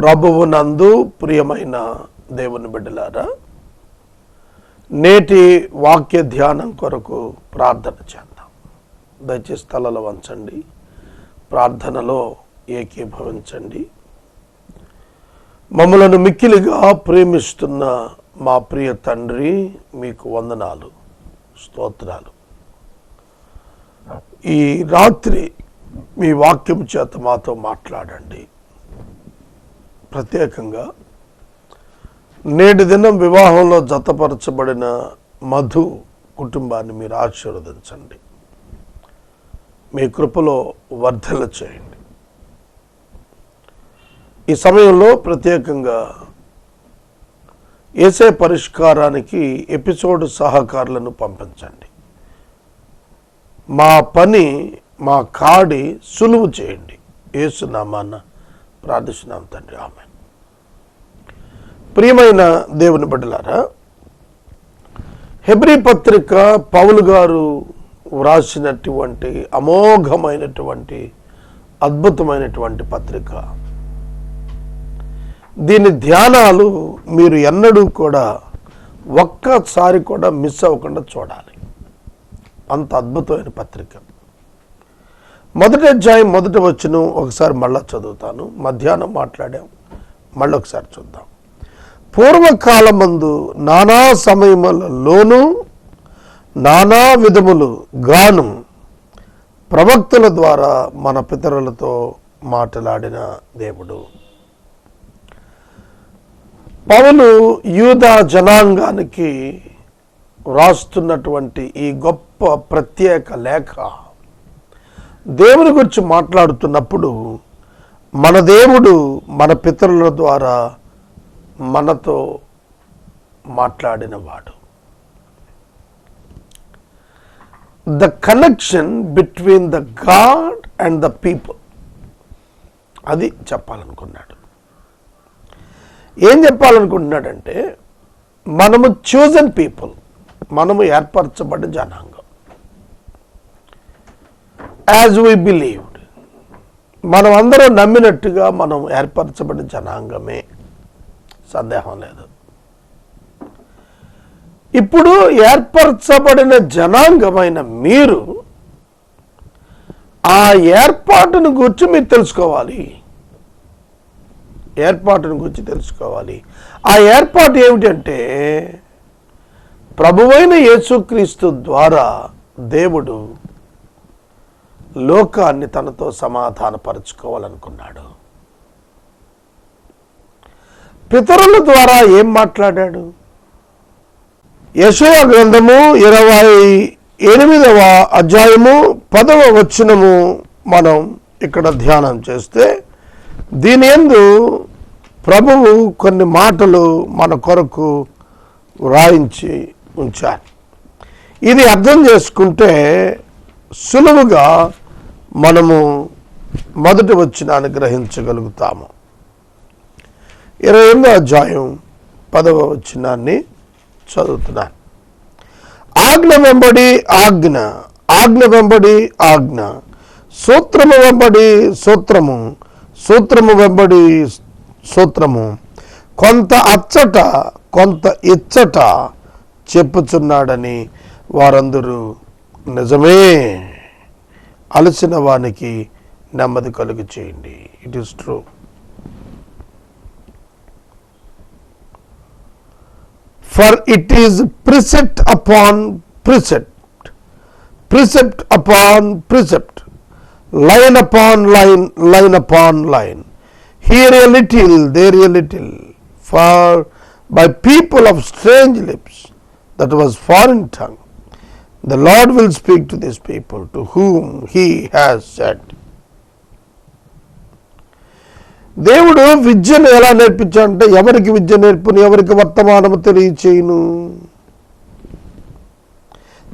ప్రభువు నందు ప్రియమైన దేవుని బిడ్డలారా నేటి వాక్య ధ్యానం కొరకు ప్రార్థన చేద్దాం. దయచేసి తలలో వంచండి ప్రార్థనలో ఏకీభవించండి. మమ్మలను మిక్కిలిగా ప్రేమిస్తున్న మా ప్రియ తండ్రి మీకు వందనాలు స్తోత్రాలు. ఈ రాత్రి మీ వాక్యం చేత మాతో మాట్లాడండి. ప్రత్యేకంగా నేటి దినం వివాహంలో జతపరచబడిన మధు కుటుంబాన్ని మీరు ఆశీర్వదించండి. మీ కృపలో వర్ధల చేయండి. ఈ సమయంలో ప్రత్యేకంగా ఏసే పరిష్కారానికి ఎపిసోడ్ సహకారులను పంపించండి. మా పని మా కాడి సులువు చేయండి. ఏసునామాన ప్రార్థిస్తున్నాం తండ్రి. ఆమె ప్రియమైన దేవుని బిడ్డలారా హెబ్రి పత్రిక పౌలు గారు వ్రాసినటువంటి అమోఘమైనటువంటి అద్భుతమైనటువంటి పత్రిక. దీని ధ్యానాలు మీరు ఎన్నడూ కూడా ఒక్కసారి కూడా మిస్ అవ్వకుండా చూడాలి. అంత అద్భుతమైన పత్రిక. మొదటి అధ్యాయం మొదట వచ్చిన ఒకసారి మళ్ళా చదువుతాను. మధ్యాహ్నం మాట్లాడాం. మళ్ళీ ఒకసారి చూద్దాం. పూర్వకాలమందు నానా సమయములలోనూ నానా విధములు గాను ప్రవక్తల ద్వారా మన పితరులతో మాట్లాడిన దేవుడు. పౌలు యూదా జనాంగానికి వ్రాస్తున్నటువంటి ఈ గొప్ప ప్రత్యేక లేఖ దేవుని గురించి మాట్లాడుతున్నప్పుడు మన దేవుడు మన పితరుల ద్వారా మనతో మాట్లాడినవాడు. The connection between the God and the people అది చెప్పాలనుకున్నాడు. ఏం చెప్పాలనుకుంటున్నాడంటే మనము చూజన్ పీపుల్ మనము ఏర్పరచబడిన జనాంగం. యాజ్ వీ బిలీవ్డ్ మనం అందరం నమ్మినట్టుగా మనం ఏర్పరచబడిన జనాంగమే. సందేహం లేదు. ఇప్పుడు ఏర్పరచబడిన జనాంగమైన మీరు ఆ ఏర్పాటును గురించి మీరు తెలుసుకోవాలి. ఏర్పాటును గురించి తెలుసుకోవాలి. ఆ ఏర్పాటు ఏమిటంటే ప్రభువైన యేసుక్రీస్తు ద్వారా దేవుడు లోకాన్ని తనతో సమాధానపరచుకోవాలనుకున్నాడు. పితరుల ద్వారా ఏం మాట్లాడాడు? యశయ గ్రంథము ఇరవై ఎనిమిదవ అధ్యాయము పదవ వచనము మనం ఇక్కడ ధ్యానం చేస్తే దీని ఎందు ప్రభువు కొన్ని మాటలు మన కొరకు వ్రాయించి ఉంచారు. ఇది అర్థం చేసుకుంటే సులువుగా మనము మొదటి వచ్చినాన్ని గ్రహించగలుగుతాము. ఇరవై ఎనిమిదో అధ్యాయం పదవ వచ్చినాన్ని చదువుతున్నాను. ఆజ్ఞ వెంబడి ఆజ్ఞ ఆజ్ఞ వెంబడి ఆజ్ఞ సూత్రము వెంబడి సూత్రము సూత్రము వెంబడి సూత్రము. కొంత అచ్చట కొంత ఇచ్చట చెప్పుచున్నాడని వారందరూ నిజమే. అలసిన వానికి నెమ్మది కలుగు చేయండి. It is true for it is precept upon precept, precept upon precept, line upon line, line upon line. Here a little, there a little, for by people of strange lips, that was foreign tongue, the Lord will speak to these people to whom He has said. దేవుడు విద్యను ఎలా నేర్పించాడంటే ఎవరికి విద్య నేర్పును ఎవరికి వర్తమానము తెలియచేయును?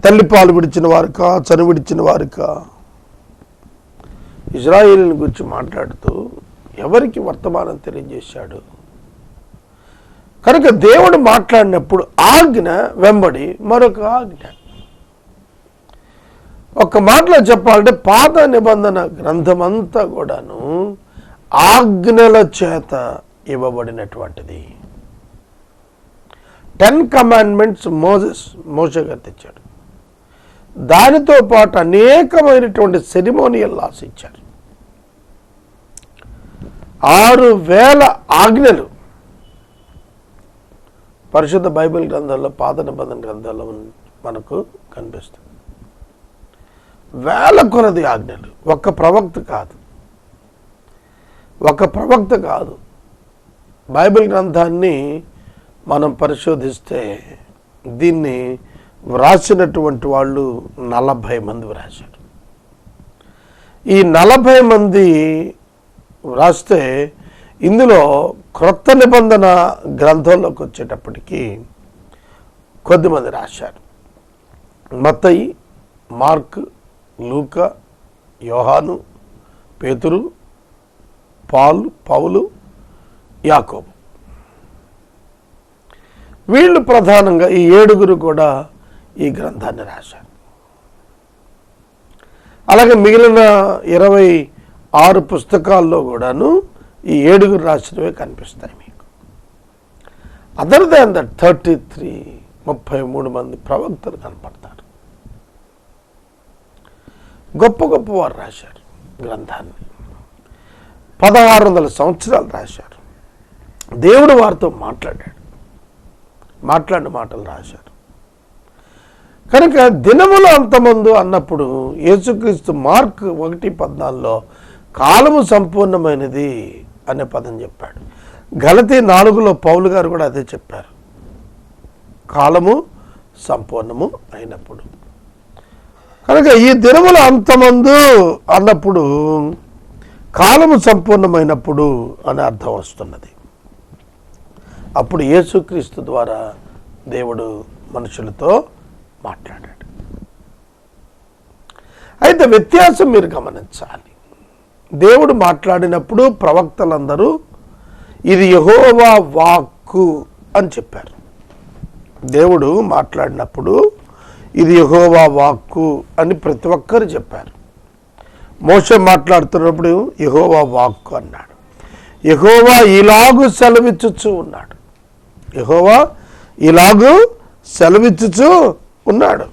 తల్లిపాలు విడిచిన వారిక చను విడిచిన వారిక? ఇజ్రాయిల్ని గురించి మాట్లాడుతూ ఎవరికి వర్తమానం తెలియజేశాడు? కనుక దేవుడు మాట్లాడినప్పుడు ఆజ్ఞ వెంబడి మరొక ఆజ్ఞ. ఒక మాటలో చెప్పాలంటే పాత నిబంధన గ్రంథమంతా కూడాను ఆజ్ఞల చేత ఇవ్వబడినటువంటిది. టెన్ కమాండ్మెంట్స్ మోజెస్ మోసగా తెచ్చాడు. దానితో పాటు అనేకమైనటువంటి సెరిమోనియల్ లాస్ ఇచ్చారు. ఆరు వేల ఆజ్ఞలు పరిశుద్ధ బైబిల్ గ్రంథాల్లో పాత నిబంధన గ్రంథాల్లో మనకు కనిపిస్తుంది వేల కొలది ఆజ్ఞలు ఒక్క ప్రవక్త కాదు. ఒక ప్రవక్త కాదు. బైబిల్ గ్రంథాన్ని మనం పరిశోధిస్తే దీన్ని వ్రాసినటువంటి వాళ్ళు నలభై మంది వ్రాశారు. ఈ నలభై మంది వ్రాస్తే ఇందులో క్రొత్త నిబంధన గ్రంథంలోకి వచ్చేటప్పటికీ కొద్దిమంది రాశారు. మత్తయి మార్క్ లూక యోహాను పేతురు పాలు పౌలు యాకోబు. వీళ్ళు ప్రధానంగా ఈ ఏడుగురు కూడా ఈ గ్రంథాన్ని రాశారు. అలాగే మిగిలిన ఇరవై ఆరు పుస్తకాల్లో కూడాను ఈ ఏడుగురు రాసినవే కనిపిస్తాయి మీకు. Other than that thirty three ముప్పై మూడు మంది ప్రవక్తలు కనపడతారు. గొప్ప గొప్ప వారు రాశారు గ్రంథాన్ని. పదహారు వందల సంవత్సరాలు రాశారు. దేవుడు వారితో మాట్లాడాడు. మాట్లాడిన మాటలు రాశారు. కనుక దినములు అంతమందు అన్నప్పుడు యేసుక్రీస్తు మార్క్ ఒకటి పద్నాలుగులో కాలము సంపూర్ణమైనది అనే పదం చెప్పాడు. గలతీ నాలుగులో పౌలు గారు కూడా అదే చెప్పారు. కాలము సంపూర్ణము అయినప్పుడు. కనుక ఈ దినముల అంతమందు అన్నప్పుడు కాలము సంపూర్ణమైనప్పుడు అని అర్థం వస్తున్నది. అప్పుడు యేసుక్రీస్తు ద్వారా దేవుడు మనుషులతో మాట్లాడాడు. అయితే వ్యత్యాసం మీరు గమనించాలి. దేవుడు మాట్లాడినప్పుడు ప్రవక్తలందరూ ఇది యహోవా వాక్కు అని చెప్పారు. దేవుడు మాట్లాడినప్పుడు ఇది యహోవా వాక్కు అని ప్రతి ఒక్కరు చెప్పారు. మోస మాట్లాడుతున్నప్పుడు యహోవా వాక్కు అన్నాడు. యహోవా ఇలాగు సెలవిచ్చుచు ఉన్నాడు. యహోవా ఇలాగు సెలవిచ్చుచు ఉన్నాడు.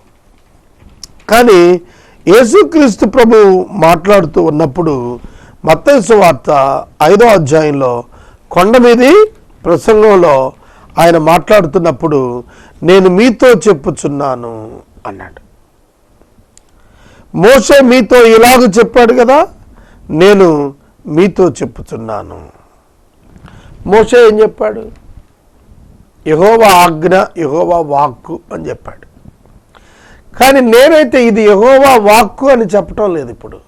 కానీ యేసుక్రీస్తు ప్రభు మాట్లాడుతూ ఉన్నప్పుడు మత్తయి వార్త ఐదో అధ్యాయంలో కొండ మీది ప్రసంగంలో ఆయన మాట్లాడుతున్నప్పుడు నేను మీతో చెప్పుచున్నాను అన్నాడు. మోసే మీతో ఇలాగ చెప్పాడు కదా నేను మీతో చెప్పుతున్నాను. మోసే ఏం చెప్పాడు? యహోవా ఆజ్ఞ యహోవా వాక్కు అని చెప్పాడు. కానీ నేనైతే ఇది యహోవా వాక్కు అని చెప్పటం లేదు ఇప్పుడు.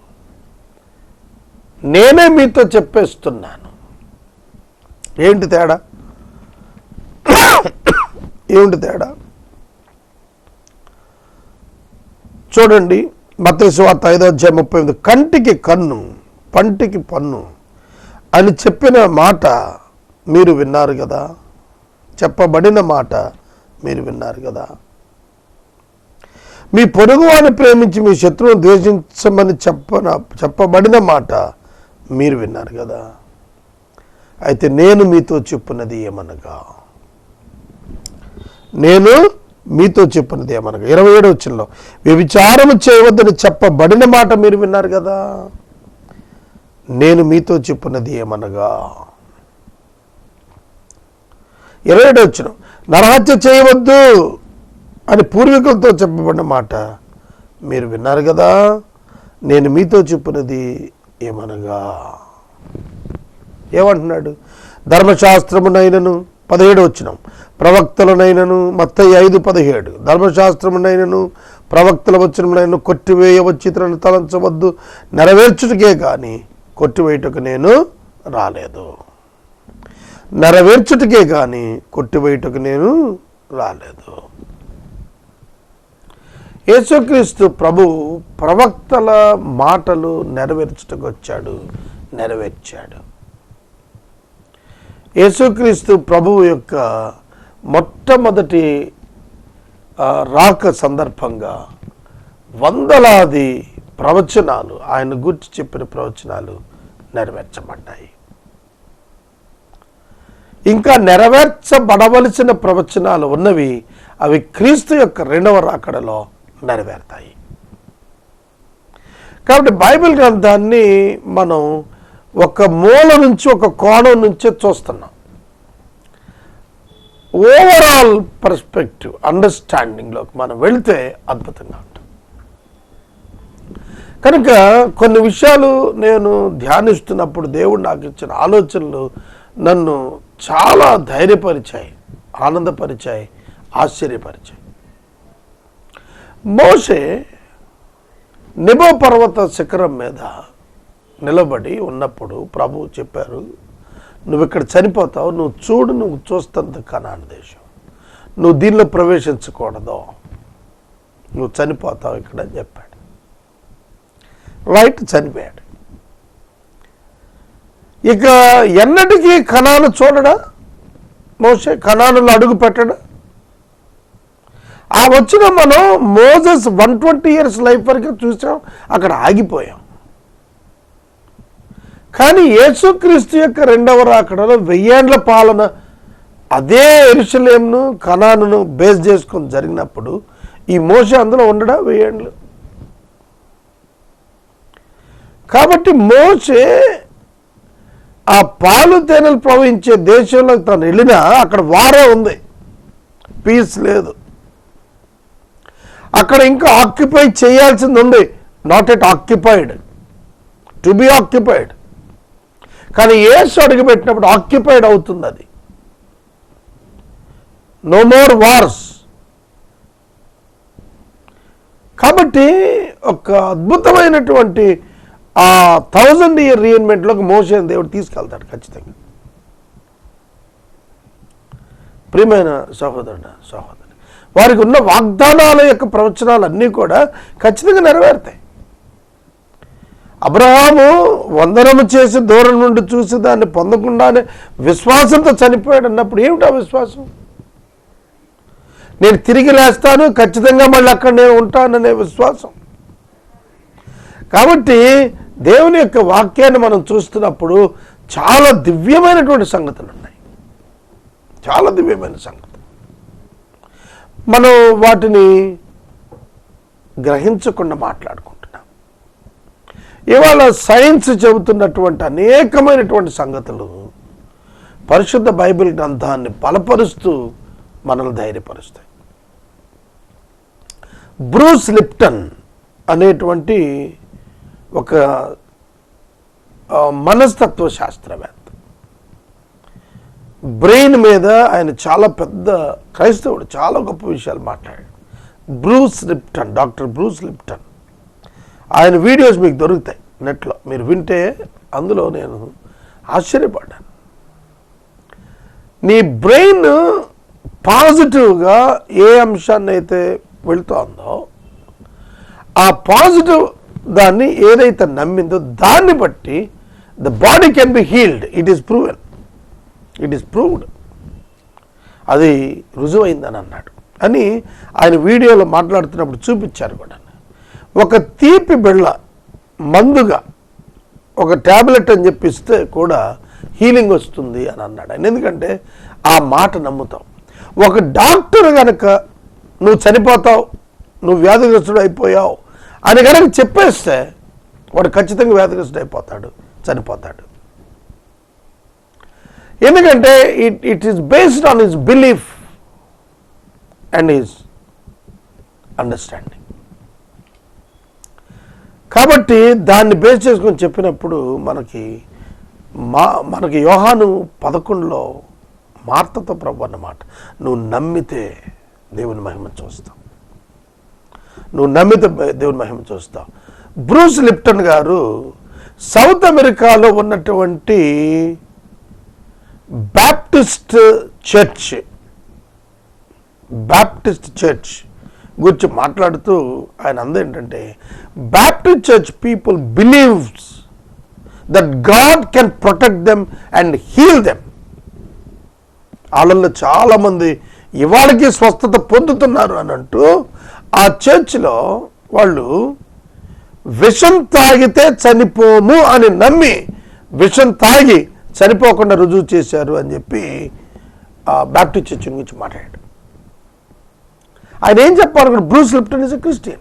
నేనే మీతో చెప్పేస్తున్నాను. ఏంటి తేడా? ఏమిటి తేడా? చూడండి మతేశ్వార్త ఐదో అధ్యాయం ముప్పై ఎనిమిది. కంటికి కన్ను పంటికి పన్ను అని చెప్పిన మాట మీరు విన్నారు కదా? చెప్పబడిన మాట మీరు విన్నారు కదా? మీ పొరుగువాని ప్రేమించి మీ శత్రువును ద్వేషించమని చెప్పన చెప్పబడిన మాట మీరు విన్నారు కదా? అయితే నేను మీతో చెప్పున్నది ఏమనగా? నేను మీతో చెప్పినది ఏమనగా ఇరవై ఏడు వచ్చినలో వ్యభిచారము చేయవద్దని చెప్పబడిన మాట మీరు విన్నారు కదా? నేను మీతో చెప్పినది ఏమనగా ఇరవై ఏడు వచ్చిన నరహత్య చేయవద్దు అని పూర్వీకులతో చెప్పబడిన మాట మీరు విన్నారు కదా? నేను మీతో చెప్పినది ఏమనగా ఏమంటున్నాడు? ధర్మశాస్త్రమునైనను పదిహేడు వచ్చినాం. ప్రవక్తలనైనను మత్తయి ఐదు పదిహేడు. ధర్మశాస్త్రమునైనను ప్రవక్తల వచ్చినమునైనా కొట్టివేయవచ్చితలను తలంచవద్దు. నెరవేర్చుటకే కానీ కొట్టివేయుటకు నేను రాలేదు. నెరవేర్చుటకే కానీ కొట్టివేయుటకు నేను రాలేదు. యేసుక్రీస్తు ప్రభు ప్రవక్తల మాటలు నెరవేర్చుటకు వచ్చాడు నెరవేర్చాడు. యేసుక్రీస్తు ప్రభువు యొక్క మొట్టమొదటి రాక సందర్భంగా వందలాది ప్రవచనాలు ఆయన గురించి చెప్పిన ప్రవచనాలు నెరవేర్చబడ్డాయి. ఇంకా నెరవేర్చబడవలసిన ప్రవచనాలు ఉన్నవి అవి క్రీస్తు యొక్క రెండవ రాకడలో నెరవేరుతాయి. కాబట్టి బైబిల్ గ్రంథాన్ని మనం ఒక మూల నుంచి ఒక కోణం నుంచే చూస్తున్నాం. ఓవరాల్ పర్స్పెక్టివ్ అండర్స్టాండింగ్లోకి మనం వెళితే అద్భుతంగా ఉంటుంది. కనుక కొన్ని విషయాలు నేను ధ్యానిస్తున్నప్పుడు దేవుడు నాకు ఇచ్చిన ఆలోచనలు నన్ను చాలా ధైర్యపరిచాయి ఆనందపరిచాయి ఆశ్చర్యపరిచాయి. మోసే నిబో పర్వత శిఖరం మీద నిలబడి ఉన్నప్పుడు ప్రభు చెప్పారు నువ్వు ఇక్కడ చనిపోతావు నువ్వు చూడు నువ్వు చూస్తుంది కనాను దేశం. నువ్వు దీనిలో ప్రవేశించకూడదు. నువ్వు చనిపోతావు ఇక్కడ అని చెప్పాడు. రైట్ చనిపోయాడు. ఇక ఎన్నటికీ కణాలు చూడడా? మోసే కణానులు అడుగు పెట్టడా? ఆ వచ్చిన మనం Moses one twenty years life వరకు చూసాం అక్కడ ఆగిపోయాం. కానీ యేసుక్రీస్తు యొక్క రెండవ రాకడలో వెయ్యేండ్ల పాలన అదే ఎరుసలేంను కణాను బేస్ చేసుకొని జరిగినప్పుడు ఈ మోస అందులో ఉండడా వెయ్యేండ్లు? కాబట్టి మోసే ఆ పాలు తేనెలు ప్రవహించే దేశంలో తను వెళ్ళినా అక్కడ వారే ఉంది. పీస్ లేదు. అక్కడ ఇంకా ఆక్యుపై చేయాల్సింది ఉంది. Not at occupied to be occupied కానీ ఏసు అడుగుపెట్టినప్పుడు ఆక్యుపైడ్ అవుతుంది అది నో మోర్ వార్స్ కాబట్టి ఒక అద్భుతమైనటువంటి ఆ థౌజండ్ ఇయర్ రీఎన్మెంట్లోకి మోషన్ దేవుడు తీసుకెళ్తాడు ఖచ్చితంగా. ప్రియమైన సహోదరుడు సహోదరు వారికి ఉన్న వాగ్దానాల యొక్క ప్రవచనాలు అన్నీ కూడా ఖచ్చితంగా నెరవేరుతాయి. అబ్రహాము వందనము చేసి దూరం నుండి చూసి దాన్ని పొందకుండానే విశ్వాసంతో చనిపోయాడు అన్నప్పుడు ఏమిటా విశ్వాసం? నేను తిరిగి లేస్తాను ఖచ్చితంగా మళ్ళీ అక్కడ నేను ఉంటాననే విశ్వాసం. కాబట్టి దేవుని యొక్క వాక్యాన్ని మనం చూస్తున్నప్పుడు చాలా దివ్యమైనటువంటి సంగతులు ఉన్నాయి చాలా దివ్యమైన సంగతులు. మనం వాటిని గ్రహించకుండా మాట్లాడుకుంటాం ఇవాళ సైన్స్ చెబుతున్నటువంటి అనేకమైనటువంటి సంగతులు పరిశుద్ధ బైబిల్ గ్రంథాన్ని బలపరుస్తూ మనల్ని ధైర్యపరుస్తాయి. బ్రూస్ లిప్టన్ అనేటువంటి ఒక మనస్తత్వ శాస్త్రవేత్త. బ్రెయిన్ మీద ఆయన చాలా పెద్ద క్రైస్తవుడు చాలా గొప్ప విషయాలు మాట్లాడాడు. Bruce Lipton doctor Bruce Lipton. ఆయన వీడియోస్ మీకు దొరుకుతాయి నెట్లో. మీరు వింటే అందులో నేను ఆశ్చర్యపడ్డాను. నీ బ్రెయిన్ పాజిటివ్గా ఏ అంశాన్ని అయితే వెళుతోందో ఆ పాజిటివ్ దాన్ని ఏదైతే నమ్మిందో దాన్ని బట్టి the body can be healed. It is proven. It is proved. అది రుజువైందని అన్నాడు. అని ఆయన వీడియోలో మాట్లాడుతున్నప్పుడు చూపించారు కూడా. ఒక తీపి బిళ్ళ మందుగా ఒక ట్యాబ్లెట్ అని చెప్పిస్తే కూడా హీలింగ్ వస్తుంది అని అన్నాడు ఆయన. ఎందుకంటే ఆ మాట నమ్ముతాం. ఒక డాక్టర్ కనుక నువ్వు చనిపోతావు నువ్వు వ్యాధిగ్రస్తుడు అయిపోయావు అని కనుక చెప్పేస్తే వాడు ఖచ్చితంగా వ్యాధిగ్రస్తుడు అయిపోతాడు చనిపోతాడు. ఎందుకంటే it it is based on his belief and his understanding కాబట్టి దాన్ని బేస్ చేసుకొని చెప్పినప్పుడు మనకి మా మనకి యోహాను పదకొండులో మార్తతో ప్రభు అన్నమాట. నువ్వు నమ్మితే దేవుని మహిమ చూస్తావు. నువ్వు నమ్మితే దేవుని మహిమ చూస్తావు. బ్రూస్ లిప్టన్ గారు సౌత్ అమెరికాలో ఉన్నటువంటి బ్యాప్టిస్ట్ చర్చ్ బ్యాప్టిస్ట్ చర్చ్ గురించి మాట్లాడుతూ ఆయన అంద ఏంటంటే Baptist church people believes that God can protect them and heal them వాళ్ళల్లో చాలామంది ఇవాళకి స్వస్థత పొందుతున్నారు అని అంటూ ఆ చర్చ్లో వాళ్ళు విషం తాగితే చనిపోము అని నమ్మి విషం తాగి చనిపోకుండా రుజువు చేశారు అని చెప్పి ఆ బ్యాప్టిస్ట్ చర్చ్ గురించి మాట్లాడాడు ఆయన ఏం చెప్పాలనుకుంటే బ్రూస్ లిప్టన్ ఇస్ క్రిస్టియన్.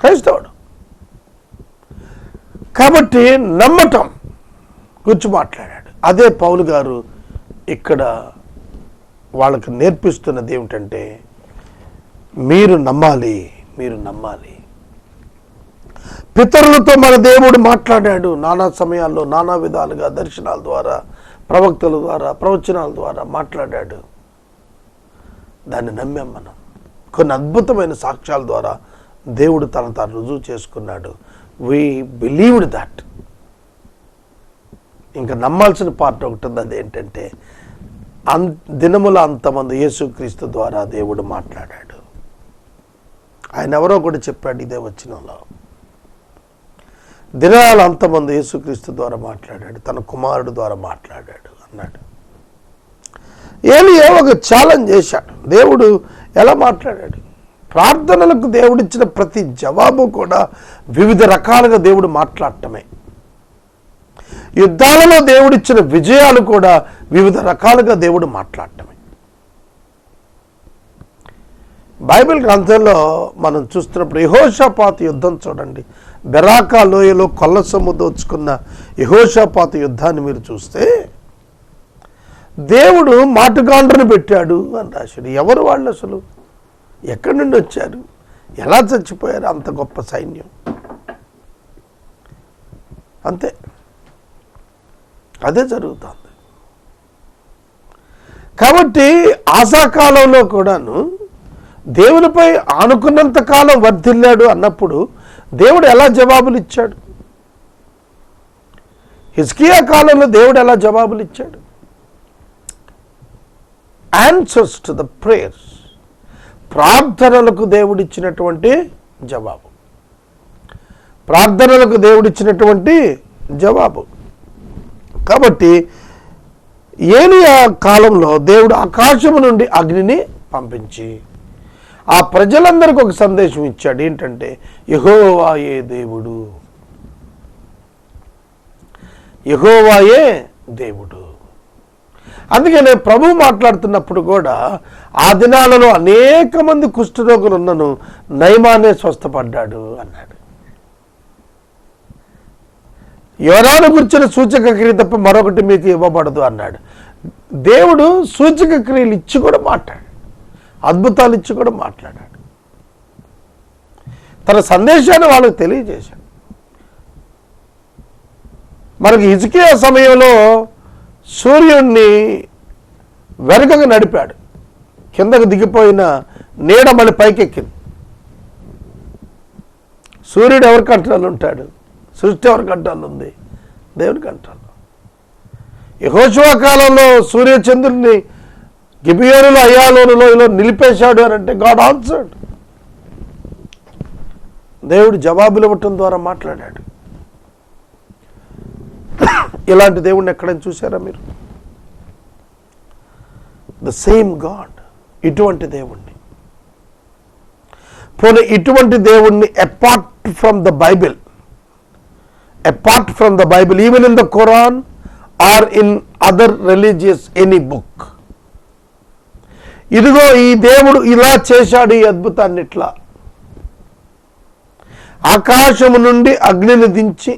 క్రైస్తవుడు. కాబట్టి నమ్మటం గురించి మాట్లాడాడు. అదే పౌలు గారు ఇక్కడ వాళ్ళకి నేర్పిస్తున్నది ఏమిటంటే మీరు నమ్మాలి మీరు నమ్మాలి. పితరులతో మన దేవుడు మాట్లాడాడు. నానా సమయాల్లో నానా విధాలుగా దర్శనాల ద్వారా ప్రవక్తల ద్వారా ప్రవచనాల ద్వారా మాట్లాడాడు. దాన్ని నమ్మాం మనం. కొన్ని అద్భుతమైన సాక్ష్యాల ద్వారా దేవుడు తన తాను రుజువు చేసుకున్నాడు. వీ బిలీవ్డ్ దట్ ఇంకా నమ్మాల్సిన పార్ట్ ఒకటి ఉంది అదేంటంటే అన్ దినముల అంతమంది యేసుక్రీస్తు ద్వారా దేవుడు మాట్లాడాడు. ఆయన ఎవరో కూడా చెప్పాడు ఇదే వచ్చినలో దినాల అంతమంది యేసుక్రీస్తు ద్వారా మాట్లాడాడు. తన కుమారుడు ద్వారా మాట్లాడాడు అన్నాడు. ఏలియా ఒక ఛాలెంజ్ చేశాడు. దేవుడు ఎలా మాట్లాడాడు? ప్రార్థనలకు దేవుడిచ్చిన ప్రతి జవాబు కూడా వివిధ రకాలుగా దేవుడు మాట్లాడటమే. యుద్ధాలలో దేవుడిచ్చిన విజయాలు కూడా వివిధ రకాలుగా దేవుడు మాట్లాడటమే. బైబిల్ గ్రంథంలో మనం చూస్తున్నప్పుడు యహోషాపాత యుద్ధం చూడండి. బెరాకా లోయలో కొల్ల సొమ్ము దోచుకున్న యహోషాపాత యుద్ధాన్ని మీరు చూస్తే దేవుడు మాటుగాండ్రను పెట్టాడు అని రాశాడు. ఎవరు వాళ్ళు అసలు? ఎక్కడి నుండి వచ్చారు? ఎలా చచ్చిపోయారు? అంత గొప్ప సైన్యం. అంతే. అదే జరుగుతుంది. కాబట్టి ఆశాకాలంలో కూడాను దేవునిపై ఆనుకున్నంత కాలం వర్ధిల్లాడు అన్నప్పుడు దేవుడు ఎలా జవాబులు ఇచ్చాడు హిస్కియా కాలంలో దేవుడు ఎలా జవాబులు ఇచ్చాడు ఆన్సర్స్ టు ద ప్రేయర్స్ ప్రార్థనలకు దేవుడిచ్చినటువంటి జవాబు. ప్రార్థనలకు దేవుడిచ్చినటువంటి జవాబు. కాబట్టి ఏలియా కాలంలో దేవుడు ఆకాశము నుండి అగ్నిని పంపించి ఆ ప్రజలందరికీ ఒక సందేశం ఇచ్చాడు. ఏంటంటే యహోవాయే దేవుడు. యహోవాయే దేవుడు. అందుకనే ప్రభు మాట్లాడుతున్నప్పుడు కూడా ఆ దినాలలో అనేక మంది కుష్ఠరోగులు ఉన్నను నయమానే స్వస్థపడ్డాడు అన్నాడు. యోనాను గుర్చిన సూచక క్రియ తప్ప మరొకటి మీకు ఇవ్వబడదు అన్నాడు. దేవుడు సూచక క్రియలు ఇచ్చి కూడా మాట్లాడాడు. అద్భుతాలు ఇచ్చి కూడా మాట్లాడాడు. తన సందేశాన్ని వాళ్ళకి తెలియజేశాడు. మనకి హిజ్కియా సమయంలో సూర్యుడిని వెనుకగా నడిపాడు. కిందకు దిగిపోయిన నీడ మళ్ళీ పైకెక్కింది. సూర్యుడు ఎవరి కంట్రోల్ ఉంటాడు? సృష్టి ఎవరి కంట్రోల్ ఉంది? దేవుడి కంట్రోల్ యహోశివా కాలంలో సూర్యచంద్రుడిని గిబియోనులో అయ్యాలోనులో ఇలా నిలిపేశాడు అని అంటే గాడ్ ఆన్సర్డ్. దేవుడు జవాబులు ఇవ్వటం ద్వారా మాట్లాడాడు. ఇలాంటి దేవుడిని ఎక్కడైనా చూసారా మీరు? ద సేమ్ గాడ్ ఇటువంటి దేవుణ్ణి. పోనీ ఇటువంటి దేవుణ్ణి apart from the Bible apart from the Bible even in the Quran or in other religious any book ఇదిగో ఈ దేవుడు ఇలా చేశాడు ఈ అద్భుతాన్ని ఇట్లా ఆకాశము నుండి అగ్నిని దించి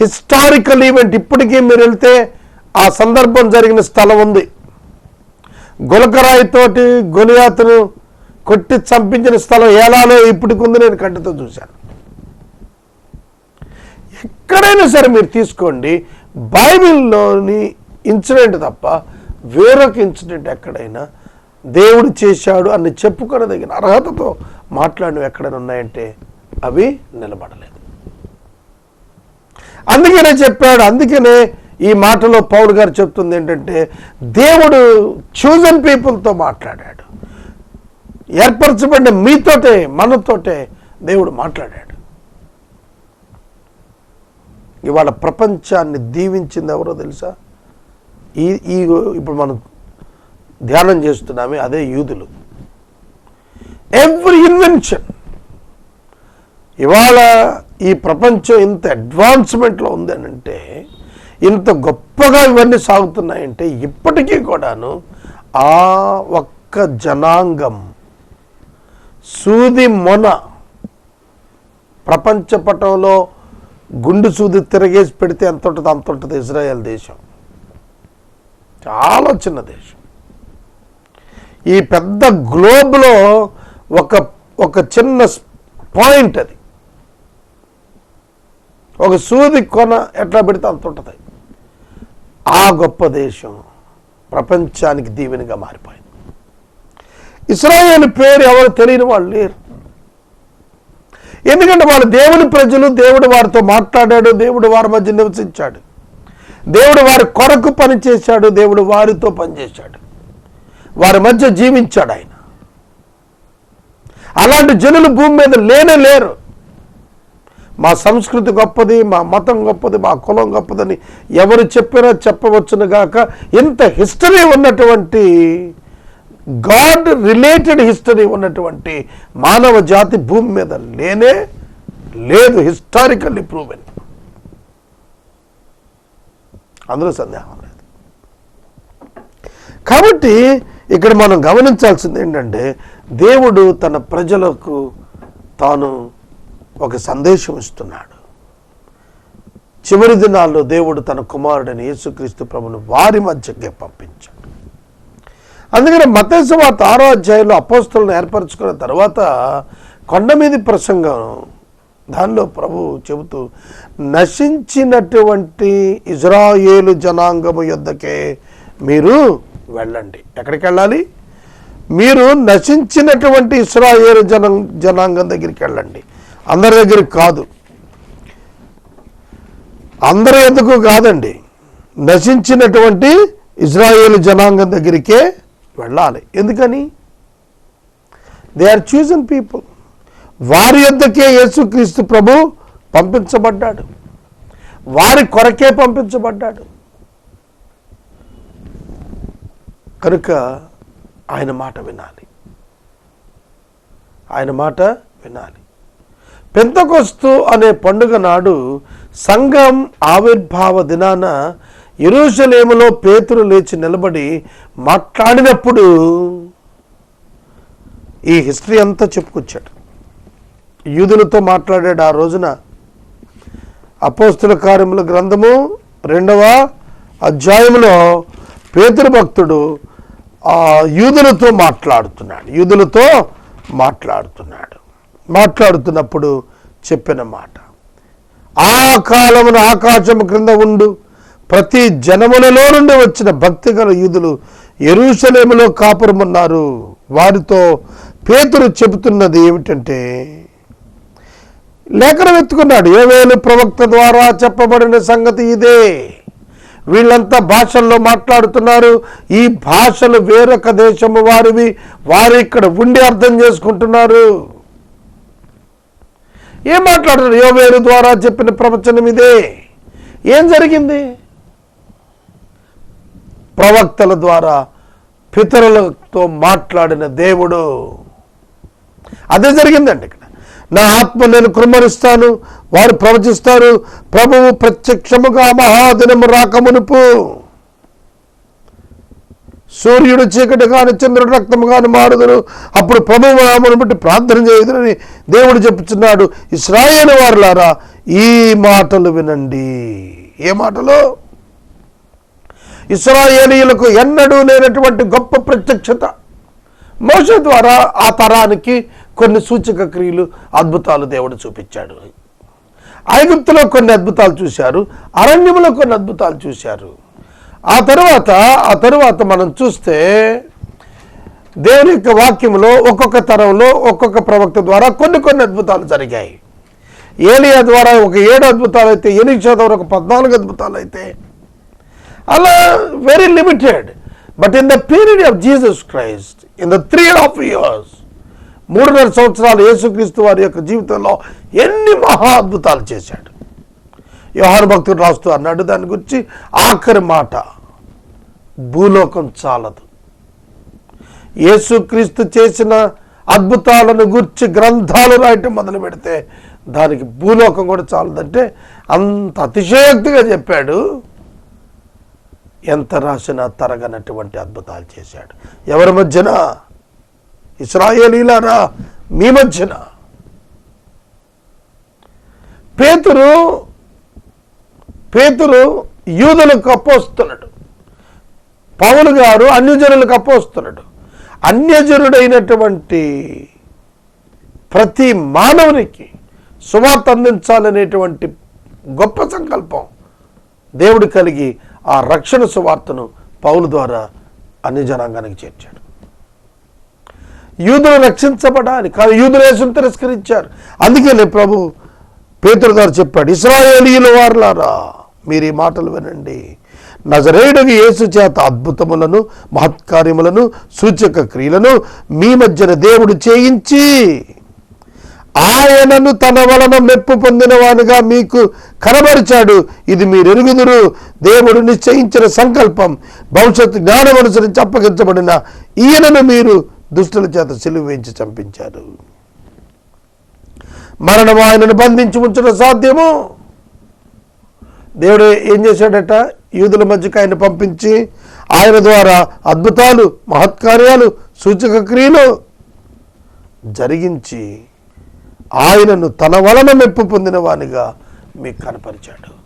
హిస్టారికల్ ఈవెంట్ ఇప్పటికీ మీరు వెళ్తే ఆ సందర్భం జరిగిన స్థలం ఉంది. గులకరాయితోటి గొలియాతును కొట్టి చంపించిన స్థలం ఏలాలో ఇప్పటికి ఉంది నేను కంటితో చూశాను. ఎక్కడైనా సరే మీరు తీసుకోండి. బైబిల్లోని ఇన్సిడెంట్ తప్ప వేరొక ఇన్సిడెంట్ ఎక్కడైనా దేవుడు చేశాడు అని చెప్పుకోదగిన అర్హతతో మాట్లాడినవి ఎక్కడైనా ఉన్నాయంటే అవి నిలబడలేదు. అందుకనే చెప్పాడు. అందుకనే ఈ మాటలో పౌలు గారు చెప్తుంది ఏంటంటే దేవుడు చూజన్ పీపుల్తో మాట్లాడాడు. ఏర్పరచబడిన మీతోటే మనతోటే దేవుడు మాట్లాడాడు. ఇవాళ ప్రపంచాన్ని దీవించింది ఎవరో తెలుసా? ఈ ఈ ఇప్పుడు మనం ధ్యానం చేస్తున్నామే అదే యూదులు. ఎవ్రీ ఇన్వెన్షన్ ఇవాళ ఈ ప్రపంచం ఇంత అడ్వాన్స్మెంట్లో ఉందనంటే ఇంత గొప్పగా ఇవన్నీ సాగుతున్నాయంటే ఇప్పటికీ కూడాను ఆ ఒక్క జనాంగం సూది మొన ప్రపంచ పటంలో గుండు సూది తిరగేసి పెడితే ఎంత ఉంటుంది అంత ఉంటుంది ఇజ్రాయెల్ దేశం. చాలా చిన్న దేశం. ఈ పెద్ద గ్లోబ్లో ఒక ఒక చిన్న పాయింట్ అది. ఒక సూది కొన ఎట్లా పెడితే అంత ఉంటుంది. ఆ గొప్ప దేశం ప్రపంచానికి దీవెనగా మారిపోయింది. ఇస్రాయేల్ పేరు ఎవరు తెలియని వాళ్ళు లేరు. ఎందుకంటే వాళ్ళు దేవుని ప్రజలు దేవుడు వారితో మాట్లాడాడు దేవుడు వారి మధ్య నివసించాడు. దేవుడు వారి కొరకు పనిచేశాడు దేవుడు వారితో పనిచేశాడు. వారి మధ్య జీవించాడు ఆయన. అలాంటి జనులు భూమి మీద లేనే లేరు. మా సంస్కృతి గొప్పది మా మతం గొప్పది మా కులం గొప్పదని ఎవరు చెప్పినా చెప్పవచ్చును గాక. ఇంత హిస్టరీ ఉన్నటువంటి గాడ్ రిలేటెడ్ హిస్టరీ ఉన్నటువంటి మానవ జాతి భూమి మీద లేనే లేదు హిస్టారికల్లీ ప్రూవెన్. అందులో సందేహం లేదు. కాబట్టి ఇక్కడ మనం గమనించాల్సింది ఏంటంటే దేవుడు తన ప్రజలకు తాను ఒక సందేశం ఇస్తున్నాడు. చివరి దినాల్లో దేవుడు తన కుమారుడని యేసుక్రీస్తు ప్రభును వారి మధ్యకే పంపించాడు. అందుకని మతేసు ఆరో అధ్యాయంలో అపోస్తులను ఏర్పరచుకున్న తర్వాత కొండ మీది ప్రసంగం దానిలో ప్రభు చెబుతూ నశించినటువంటి ఇజ్రాయేలు జనాంగము యొద్దకే మీరు వెళ్ళండి. ఎక్కడికి వెళ్ళాలి? మీరు నశించినటువంటి ఇస్రాయేలు జనం జనాంగం దగ్గరికి వెళ్ళండి. అందరి దగ్గరికి కాదు. అందరి ఎందుకు కాదండి? నశించినటువంటి ఇజ్రాయేల్ జనాంగం దగ్గరికే వెళ్ళాలి. ఎందుకని? దే ఆర్ చూజన్ పీపుల్ వారి యొద్దకే యేసుక్రీస్తు ప్రభు పంపించబడ్డాడు. వారి కొరకే పంపించబడ్డాడు. కనుక ఆయన మాట వినాలి. ఆయన మాట వినాలి. పెంతకొస్తు అనే పండుగ నాడు సంఘం ఆవిర్భావ దినాన ఎరుషలేములో పేతురు లేచి నిలబడి మాట్లాడినప్పుడు ఈ హిస్టరీ అంతా చెప్పుకొచ్చాడు. యూదులతో మాట్లాడాడు ఆ రోజున. అపోస్తుల కార్యముల గ్రంథము రెండవ అధ్యాయంలో పేతురు భక్తుడు ఆ యూదులతో మాట్లాడుతున్నాడు. యూదులతో మాట్లాడుతున్నాడు. మాట్లాడుతున్నప్పుడు చెప్పిన మాట. ఆ కాలమున ఆకాశము క్రింద ఉండు. ప్రతి జనములలో నుండి వచ్చిన భక్తి గల యూదులు ఎరుషలేములో కాపురమున్నారు. వారితో పేతురు చెబుతున్నది ఏమిటంటే లేఖనం ఎత్తుకున్నాడు ఏవేలు ప్రవక్త ద్వారా చెప్పబడిన సంగతి ఇదే. వీళ్ళంతా భాషల్లో మాట్లాడుతున్నారు. ఈ భాషలు వేరొక దేశము వారివి. వారు ఇక్కడ ఉండి అర్థం చేసుకుంటున్నారు. ఏం మాట్లాడుతున్నారు? యోవేరు ద్వారా చెప్పిన ప్రవచనం ఇదే. ఏం జరిగింది? ప్రవక్తల ద్వారా పితరులతో మాట్లాడిన దేవుడు. అదే జరిగిందండి ఇక్కడ. నా ఆత్మ నేను కుమ్మరిస్తాను వారు ప్రవచిస్తారు ప్రభువు ప్రత్యక్షముగా మహాదినము రాకమునుపు. సూర్యుడు చీకటి కాని చంద్రుడు రక్తము కాని మారుదును అప్పుడు ప్రభువు నామను బట్టి ప్రార్థన చేయదునని దేవుడు చెప్పుచున్నాడు. ఇస్రాయేల్ వారులారా ఈ మాటలు వినండి. ఏ మాటలు? ఇస్రాయేలీయులకు ఎన్నడూ లేనటువంటి గొప్ప ప్రత్యక్షత. మోస ద్వారా ఆ తరానికి కొన్ని సూచక క్రియలు అద్భుతాలు దేవుడు చూపించాడు. ఐగుప్తులో కొన్ని అద్భుతాలు చూశారు. అరణ్యములో కొన్ని అద్భుతాలు చూశారు. ఆ తరువాత ఆ తరువాత మనం చూస్తే దేవుని యొక్క వాక్యంలో ఒక్కొక్క తరంలో ఒక్కొక్క ప్రవక్త ద్వారా కొన్ని కొన్ని అద్భుతాలు జరిగాయి. ఏలియా ద్వారా ఒక ఏడు అద్భుతాలు అయితే ఎనిమిది ద్వారా ఒక పద్నాలుగు అద్భుతాలు అయితే అలా very limited but in the period of Jesus Christ in the three and half years మూడున్నర సంవత్సరాలు యేసుక్రీస్తు వారి యొక్క జీవితంలో ఎన్ని మహా అద్భుతాలు చేశాడు. యోహాను భక్తుడు రాస్తూ అన్నాడు దాని గురించి ఆఖరి మాట. భూలోకం చాలదు. యేసుక్రీస్తు చేసిన అద్భుతాలను గుర్చి గ్రంథాలు రాయటం మొదలు పెడితే దానికి భూలోకం కూడా చాలదంటే అంత అతిశయోక్తిగా చెప్పాడు. ఎంత రాసినా తరగనటువంటి అద్భుతాలు చేశాడు. ఎవరి మధ్యన? ఇస్రాయేలీలారా? మీ మధ్యన. పేతురు పేతురు యూదులకు అప్పొస్తున్నాడు పౌలు గారు అన్యజనులకు అప్పొస్తున్నాడు అన్యజనుడైనటువంటి ప్రతి మానవునికి సువార్త అందించాలనేటువంటి గొప్ప సంకల్పం దేవుడు కలిగి ఆ రక్షణ సువార్తను పౌలు ద్వారా అన్ని జనాంగానికి చేర్చాడు. యూదులు రక్షించబడాలి కానీ యూదులు యేసును తిరస్కరించారు. అందుకనే ప్రభు పేతురు గారు చెప్పాడు ఇస్రాయేలీల వారులారా మీరు ఈ మాటలు వినండి. నజరేయుడికి యేసు చేత అద్భుతములను మహత్కార్యములను సూచక క్రియలను మీ మధ్యన దేవుడు చేయించి ఆయనను తన వలన మెప్పు పొందినవానుగా మీకు కనబరిచాడు. ఇది మీరు ఎరుగుదురు దేవుడు నిశ్చయించిన సంకల్పం భవిష్యత్తు జ్ఞానం అనుసరించి అప్పగించబడిన ఈయనను మీరు దుష్టుల చేత సిలువ వేయించి చంపించారు. మరణం ఆయనను బంధించి ఉంచడం సాధ్యము. దేవుడు ఏం చేశాడట? యూదుల మధ్యకు ఆయన పంపించి ఆయన ద్వారా అద్భుతాలు మహత్కార్యాలు సూచక క్రియలు జరిగించి ఆయనను తన వలన మెప్పు పొందిన వానిగా మీకు కనపరిచాడు.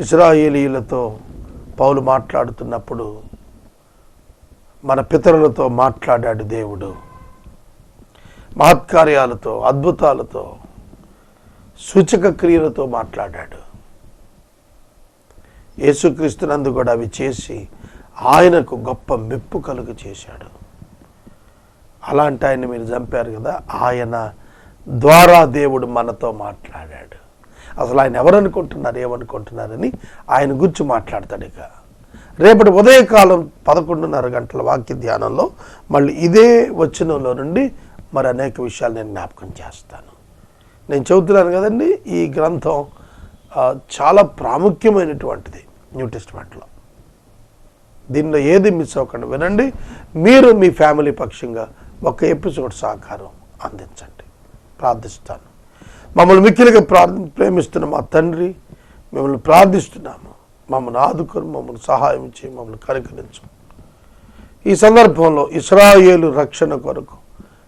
ఇస్రాయేలీలతో పౌలు మాట్లాడుతున్నప్పుడు మన పితరులతో మాట్లాడాడు దేవుడు. మహత్కార్యాలతో అద్భుతాలతో సూచక క్రియలతో మాట్లాడాడు. యేసుక్రీస్తునందు కూడా అవి చేసి ఆయనకు గొప్ప మెప్పు కలుగు చేశాడు. అలాంటి ఆయన మీరు చంపారు కదా ఆయన ద్వారా దేవుడు మనతో మాట్లాడాడు. అసలు ఆయన ఎవరనుకుంటున్నారు ఏమనుకుంటున్నారని ఆయన గురించి మాట్లాడతాడు ఇక. రేపటి ఉదయకాలం పదకొండున్నర గంటల వాక్య ధ్యానంలో మళ్ళీ ఇదే వచనంలో నుండి మరి అనేక విషయాలు నేను జ్ఞాపకం చేస్తాను. నేను చెబుతున్నాను కదండి ఈ గ్రంథం చాలా ప్రాముఖ్యమైనటువంటిది. న్యూ టెస్ట్మెంట్లో. దీనిలో ఏది మిస్ అవ్వకండి. వినండి మీరు మీ ఫ్యామిలీ పక్షంగా ఒక ఎపిసోడ్ సహకారం అందించండి. ప్రార్థిస్తాను. మమ్మల్ని మిక్కిలిగా ప్రార్థి ప్రేమిస్తున్న మా తండ్రి మిమ్మల్ని ప్రార్థిస్తున్నాము. మమ్మల్ని ఆదుకొని మమ్మల్ని సహాయం చేయి మమ్మల్ని కనికరించు. ఈ సందర్భంలో ఇస్రాయేలు రక్షణ కొరకు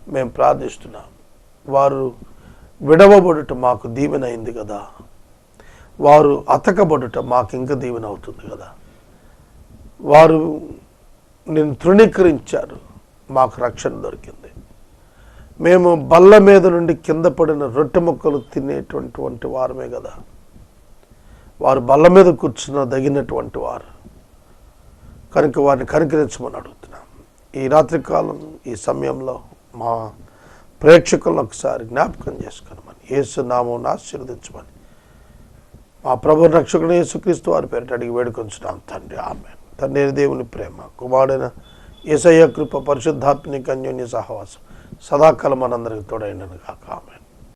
మేము ప్రార్థిస్తున్నాము. వారు విడవబడుట మాకు దీవెనైంది అయింది కదా. వారు అతకబడుట మాకు ఇంకా దీవెన అవుతుంది కదా. వారు నేను తృణీకరించారు మాకు రక్షణ దొరికింది. మేము బల్ల మీద నుండి కింద పడిన రొట్టె ముక్కలు తినేటువంటి వారమే కదా. వారు బల్ల మీద కూర్చున్న దగినటువంటి వారు. కనుక వారిని కనికరించమని అడుగుతున్నాం. ఈ రాత్రికాలం ఈ సమయంలో మా ప్రేక్షకులను ఒకసారి జ్ఞాపకం చేసుకోనమని ఏసునామం ఆశీర్వదించమని మా ప్రభు రక్షకుడు యేసుక్రీస్తు వారి పేరిట అడిగి వేడుకొంచున్నాం. తండ్రి ఆమె తండ్రి దేవుని ప్రేమ కుమారుడైన ఏసయ్య కృప పరిశుద్ధాత్మిక అన్యోన్య సహవాసం సదాకాలం మనందరికి తోడైనను కాక ఆమె